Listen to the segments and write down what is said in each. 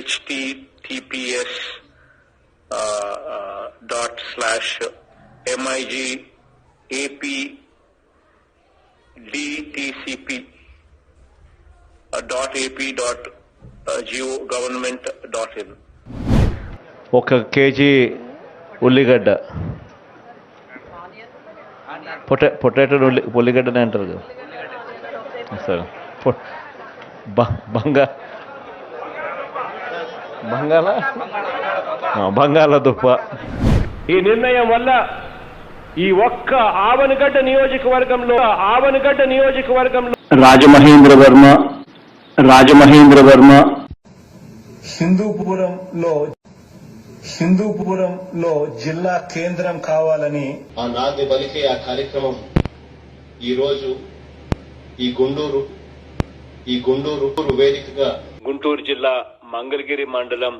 https uh, dot slash mig ap dtcp uh, dot ap dot uh, geo government dot in. ఒక KG ఉల్లిగడ్డ పొటా potato ఉల్లి ఉల్లిగడ్డనే అంటారు కదా సరే బంగా బంగాళ? ఆ, బంగాళదుంప ఈ నిర్ణయం వల్ల ఈ ఒక్క ఆవనగడ్డ నియోజకవర్గంలో ఆవనగడ్డ నియోజకవర్గంలో రాజమహేంద్ర వర్మ రాజమహేంద్ర వర్మ. హిందూపురంలో హిందూపురంలో జిల్లా కేంద్రం కావాలని ఆ నాంది పలికే ఆ కార్యక్రమం ఈరోజు ఈ గుండూరు ఈ గుండూరు వేదికగా గుంటూరు జిల్లా మంగళగిరి మండలం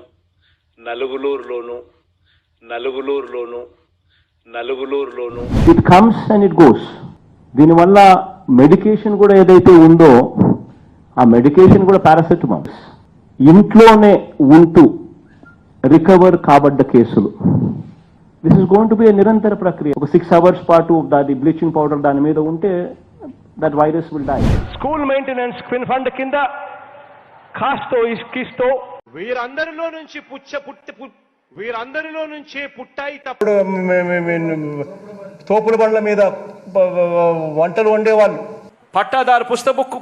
నలుగులూరులోను నలుగులూరులోను నలుగులూరులోను. It comes and it goes దీనివల్ల మెడికేషన్ కూడా ఏదైతే ఉందో ఆ మెడికేషన్ కూడా పారాసెటమాల్ ఇంట్లోనే ఉంటూ రికవర్ కాబడ్డ కేసులు. This is going to be నిరంతర ప్రక్రియ. ఒక సిక్స్ అవర్స్ పాటు దాని బ్లీచింగ్ పౌడర్ దాని మీద ఉంటే that virus will die school maintenance fund కింద కాస్తో ఇస్కిస్తో వీరందరిలో నుంచి పుచ్చ పుట్టి వీరందరిలో నుంచి పుట్టాయి తప్ప ఇప్పుడు మే- మే- మే- తోపుల బండ్ల మీద వంటలు వండేవాళ్ళు. పట్టాదారు పుస్తబుక్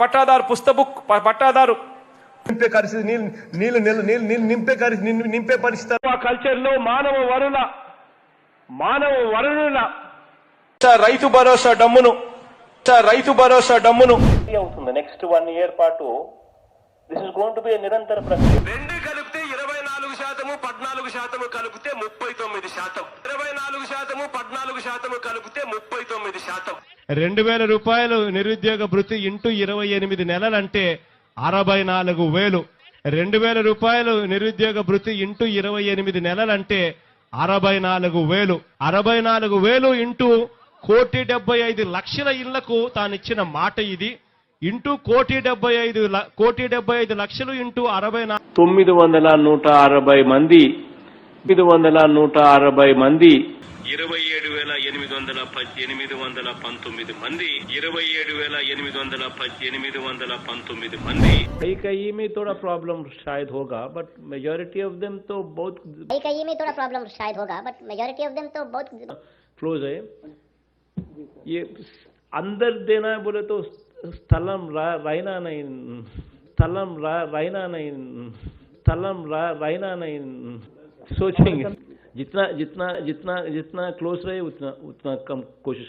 పట్టాదారు పుస్తబుక్ పట్టాదారు. నింపే పరిస్థితి నీళ్ళు నీళ్ళు నీళ్ళు నీళ్ళు నీళ్ళు నింపే నింపే- నింపే పరిస్థితి. ఆ కల్చర్లో మానవ వరుల మానవ వరుల రైతు భరోసా డమ్మును. రైతు భరోసా డమ్మును. అవుతుంది. నెక్స్ట్ వన్ ఇయర్ పాటు this is going to be నిరంతర ప్రక్రియ రెండు కలిపితే ఇరవై నాలుగు శాతము పద్నాలుగు శాతము కలిపితే ముప్పై తొమ్మిది శాతం. ఇరవై నాలుగు శాతము పద్నాలుగు శాతము కలిపితే ముప్పై తొమ్మిది శాతం. రెండు వేల రూపాయలు నిరుద్యోగ భృతి ఇంటూ ఇరవై ఎనిమిది నెలలంటే అరవై నాలుగు వేలు. రెండు వేల రూపాయలు నిరుద్యోగ భృతి ఇంటూ ఇరవై ఎనిమిది నెలలంటే అరవై నాలుగు వేలు. అరవై నాలుగు వేలు ఇంటూ కోటి డెబ్బై ఐదు లక్షల ఇళ్ళకు తానిచ్చిన మాట ఇది. ఇంటూ కోటి డెబ్బై ఐదు ల- కోటి డెబ్బై ఐదు లక్షలు ఇంటూ అరవై నా తొమ్మిది వందల నూట అరవై మంది తొమ్మిది వందల నూట అరవై మంది ఇరవై ఏడు వేల ఎనిమిది వందల ఎనిమిది వందల పంతొమ్మిది మంది ఇరవై ఏడు వేల ఎనిమిది వందల ఎనిమిది వందల పంతొమ్మిది మంది कहीं कहीं में थोड़ा प्रॉब्लम शायद होगा बट मेजोरिटी ऑफ देम तो बहुत कहीं कहीं में थोड़ा प्रॉब्लम शायद होगा बट मेजोरिटी ऑफ देम तो बहुत क्लोज है ये अंदर देना है बोले तो స్థలం రా రైనానైన్ స్థలం रा రైనానైన్ స్థలం रा రైనానైన్ सोचेंगे। जितना जितना जितना जितना क्लोज रहे, उतना उतना कम कोशिश